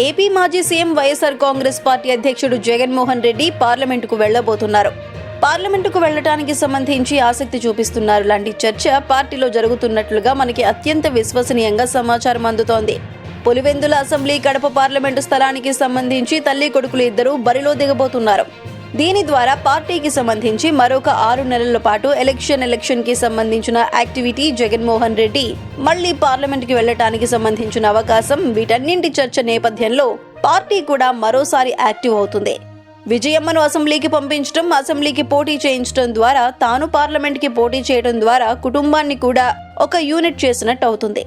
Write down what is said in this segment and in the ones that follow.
AP మాజీ CM YSR Congress party అధ్యక్షుడు జగన్మోహన్ రెడ్డి పార్లమెంటుకు వెళ్ళబోతున్నారు పార్లమెంటుకు వెళ్ళడానికి సంబంధించి ఆసక్తి చూపిస్తున్నారు. లాంటి చర్చ పార్టీలో జరుగుతున్నట్లుగా మనకి అత్యంత విశ్వసనీయంగా సమాచారం అందుతోంది. పులివెందుల అసెంబ్లీ కడప పార్లమెంటు స్థలానికి సంబంధించి తల్లి కొడుకులు ఇద్దరు బరిలో దిగబోతున్నారు. దీని ద్వారా పార్టీకి సంబంధించి మరొక ఆరు నెలల పాటు ఎలక్షన్ ఎలక్షన్కి సంబంధించిన యాక్టివిటీ జగన్మోహన్ రెడ్డి. మళ్ళీ పార్లమెంట్కి వెళ్ళటానికి సంబంధించిన అవకాశం వీటన్నింటి చర్చ నేపథ్యంలో పార్టీ కూడా మరోసారి యాక్టివ్ అవుతుంది. విజయమ్మను అసెంబ్లీకి పంపించడం అసెంబ్లీకి పోటీ చేయించడం ద్వారా తాను పార్లమెంట్కి పోటీ చేయడం ద్వారా కుటుంబాన్ని కూడా ఒక యూనిట్ చేసినట్టు అవుతుంది.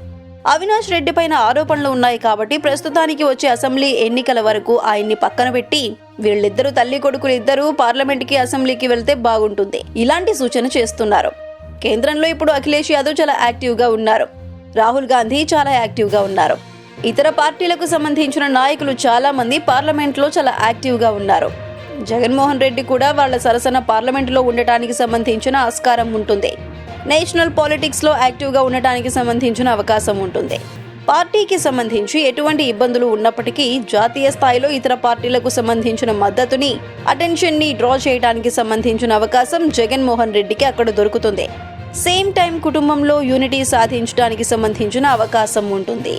అవినాష్ రెడ్డి పైన ఆరోపణలు ఉన్నాయి కాబట్టి ప్రస్తుతానికి వచ్చే అసెంబ్లీ ఎన్నికల వరకు ఆయన్ని పక్కన పెట్టి వీళ్ళిద్దరూ తల్లి కొడుకులు ఇద్దరూ పార్లమెంట్కి అసెంబ్లీకి వెళ్తే బాగుంటుంది. ఇలాంటి సూచన చేస్తున్నారు. కేంద్రంలో ఇప్పుడు అఖిలేష్ యాదవ్ చాలా యాక్టివ్గా ఉన్నారు. రాహుల్ గాంధీ చాలా యాక్టివ్గా ఉన్నారు. ఇతర పార్టీలకు సంబంధించిన నాయకులు చాలా మంది పార్లమెంట్లో చాలా యాక్టివ్గా ఉన్నారు. జగన్మోహన్ రెడ్డి కూడా వాళ్ళ సరసన పార్లమెంటులో ఉండటానికి సంబంధించిన ఆస్కారం ఉంటుంది. నేషనల్ పాలిటిక్స్లో యాక్టివ్గా ఉండటానికి సంబంధించిన అవకాశం ఉంటుంది. పార్టీకి సంబంధించి ఎటువంటి ఇబ్బందులు ఉన్నప్పటికీ జాతీయ స్థాయిలో ఇతర పార్టీలకు సంబంధించిన మద్దతుని అటెన్షన్ని డ్రా చేయడానికి సంబంధించిన అవకాశం జగన్మోహన్ రెడ్డికి అక్కడ దొరుకుతుంది. సేమ్ టైం కుటుంబంలో యూనిటీ సాధించడానికి సంబంధించిన అవకాశం ఉంటుంది.